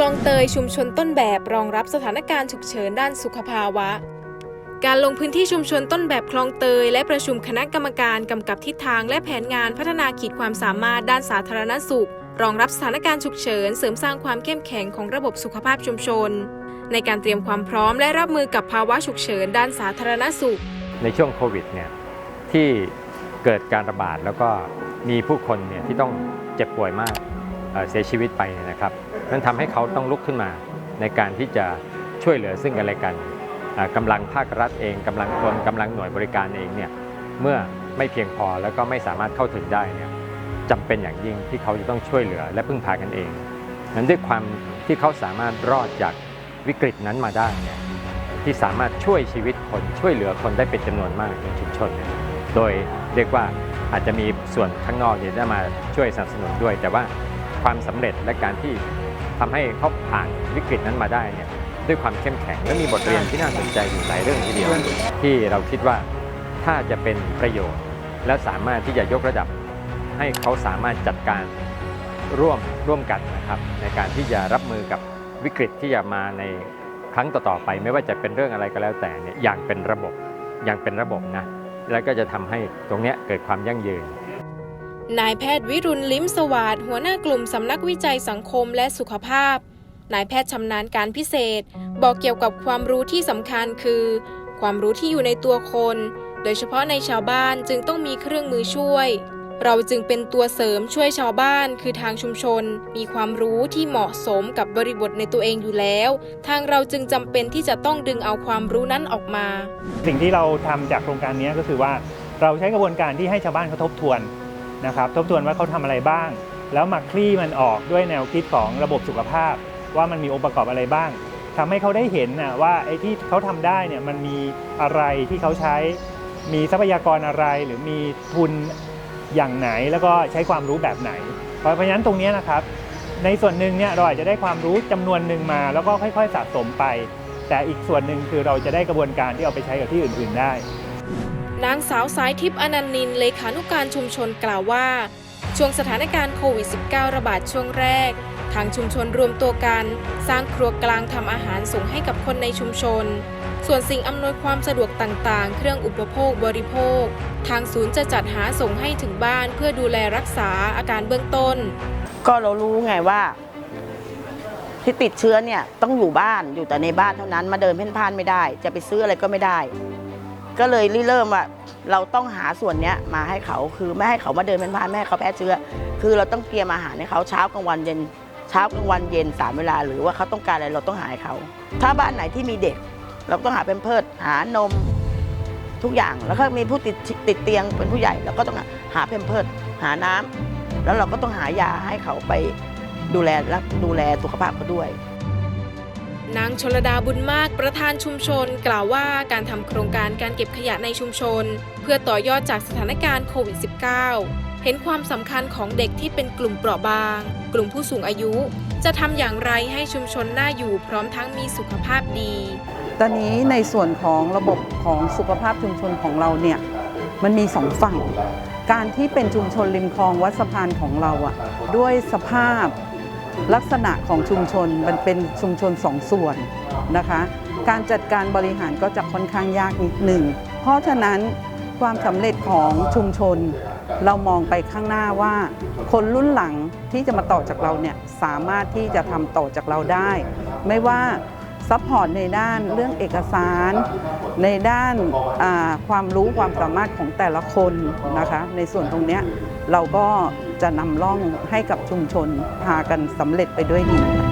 ลองเตยชุมชนต้นแบบรองรับสถานการณ์ฉุกเฉินด้านสุขภาวะ การลงพื้นที่ชุมชนต้นแบบคลองเตย และประชุมคณะกรรมการกำกับทิศทางและแผนงานพัฒนาขีดความสามารถด้านสาธารณสุข รองรับสถานการณ์ฉุกเฉิน เสริมสร้างความเข้มแข็งของระบบสุขภาพชุมชน ในการเตรียมความพร้อมและรับมือกับภาวะฉุกเฉินด้านสาธารณสุข ในช่วงโควิดเนี่ยที่เกิดการระบาดแล้วก็มีผู้คนเนี่ยที่ต้องเจ็บป่วยมาก เสียชีวิตไปนะครับนั่นทำให้เขาต้องลุกขึ้นมาในการที่จะช่วยเหลือซึ่งกันและกันอ่ากำลังภาครัฐเองกำลังคนกำลังหน่วยบริการเองเนี่ยเมื่อไม่เพียงพอแล้วก็ไม่สามารถเข้าถึงได้เนี่ยจำเป็นอย่างยิ่งที่เขาจะต้องช่วยเหลือและพึ่งพากันเองนั้นด้วยความที่เขาสามารถรอดจากวิกฤตนั้นมาได้เนี่ยที่สามารถช่วยชีวิตคนช่วยเหลือคนได้เป็นจำนวนมากในชุมชนนโดยเรียกว่าอาจจะมีส่วนข้างนอกเนี่ยได้มาช่วยสนับสนุนด้วย แต่ว่า ความสำเร็จและการที่ทำให้เขาผ่านวิกฤตนั้นมาได้เนี่ยด้วยความเข้มแข็งและมีบทเรียนที่น่าสนใจอยู่หลายเรื่องทีเดียว ที่เราคิดว่าถ้าจะเป็นประโยชน์ และสามารถที่จะยกระดับ ให้เขาสามารถจัดการร่วมร่วมกันนะครับ ในการที่จะรับมือกับวิกฤตที่จะมาในครั้งต่อๆไป ไม่ว่าจะเป็นเรื่องอะไรก็แล้วแต่เนี่ยอย่างเป็นระบบอย่างเป็นระบบนะแล้วก็จะทำให้ตรงเนี้ยเกิดความยั่งยืน นายแพทย์วิรุณลิ้มสวัสด์หัวหน้ากลุ่มสำนักวิจัยสังคมและสุขภาพ นายแพทย์ชำนาญการพิเศษ บอกเกี่ยวกับความรู้ที่สำคัญคือ ความรู้ที่อยู่ในตัวคน โดยเฉพาะในชาวบ้านจึงต้องมีเครื่องมือช่วย เราจึงเป็นตัวเสริมช่วยชาวบ้าน คือทางชุมชน มีความรู้ที่เหมาะสมกับบริบทในตัวเองอยู่แล้ว ทางเราจึงจำเป็นที่จะต้องดึงเอาความรู้นั้นออกมา สิ่งที่เราทำจากโครงการนี้ก็คือว่าเราใช้กระบวนการที่ให้ชาวบ้านเขาทบทวน นะครับทบทวนว่าเขาทำอะไรบ้าง แล้วมาคลี่มันออกด้วยแนวคิดของระบบสุขภาพ ว่ามันมีองค์ประกอบอะไรบ้างทำให้เขาได้เห็นนะว่าไอ้ที่เขาทำได้เนี่ยมันมีอะไรที่เขาใช้ มีทรัพยากรอะไรหรือมีทุนอย่างไหนแล้วก็ใช้ความรู้แบบไหน เพราะฉะนั้นตรงนี้นะครับในส่วนหนึ่งเนี่ยเราอาจจะได้ความรู้จำนวนหนึ่งมา แล้วก็ค่อยๆสะสมไป แต่อีกส่วนหนึ่งคือเราจะได้กระบวนการที่เอาไปใช้กับที่อื่น ๆได้ นางสาวสายทิพย์อนันต์นินเลขานุการชุมชนกล่าวว่า ช่วงสถานการณ์โควิด -19 ระบาดช่วงแรก ทางชุมชนรวมตัวกัน สร้างครัวกลางทำอาหารส่งให้กับคนในชุมชน ส่วนสิ่งอำนวยความสะดวกต่างๆ เครื่องอุปโภคบริโภค ทางศูนย์จะจัดหาส่งให้ถึงบ้านเพื่อดูแลรักษาอาการเบื้องต้น ก็เรารู้ไงว่าที่ติดเชื้อเนี่ยต้องอยู่บ้านอยู่แต่ในบ้านเท่านั้นมาเดินเพ่นพ่านไม่ได้ จะไปซื้ออะไรก็ไม่ได้ ก็เลยริเริ่มว่าเราต้องหาส่วนนี้มาให้เขาคือไม่ให้เขามาเดินเพ่นพานไม่ให้เขาแพ้เชื้อ คือเราต้องเตรียมอาหารให้เขาเช้ากลางวันเย็นเช้ากลางวันเย็นสามเวลา หรือว่าเขาต้องการอะไรเราต้องหาให้เขา ถ้าบ้านไหนที่มีเด็ก เราต้องหาเป็นเพิดหานมทุกอย่างแล้วก็มีผู้ติดติดเตียงเป็นผู้ใหญ่เราก็ต้องหาเพมเพิดหาน้ำแล้วเราก็ต้องหายาให้เขาไปดูแลและดูแลสุขภาพเขาด้วย นางชลดาบุญมากประธานชุมชน กล่าวว่าการทำโครงการการเก็บขยะในชุมชน เพื่อต่อยอดจากสถานการณ์โควิด -19 เห็นความสำคัญของเด็กที่เป็นกลุ่มเปราะบาง กลุ่มผู้สูงอายุ จะทำอย่างไรให้ชุมชนน่าอยู่พร้อมทั้งมีสุขภาพดี ตอนนี้ในส่วนของระบบของสุขภาพชุมชนของเราเนี่ยมันมีสองฝั่ง การที่เป็นชุมชนริมคลองวัดสะพานของเราอะด้วยสภาพ ลักษณะของชุมชนมันเป็นชุมชนสองส่วนนะคะ การจัดการบริหารก็จะค่อนข้างยากนิดหนึ่ง เพราะฉะนั้นความสำเร็จของชุมชน เรามองไปข้างหน้าว่า คนรุ่นหลังที่จะมาต่อจากเราเนี่ยสามารถที่จะทำต่อจากเราได้ ไม่ว่าซัพพอร์ตในด้านเรื่องเอกสาร ในด้านความรู้ความสามารถของแต่ละคนนะคะ ในส่วนตรงนี้เราก็ จะนำร่องให้กับชุมชนพากันสำเร็จไปด้วยดี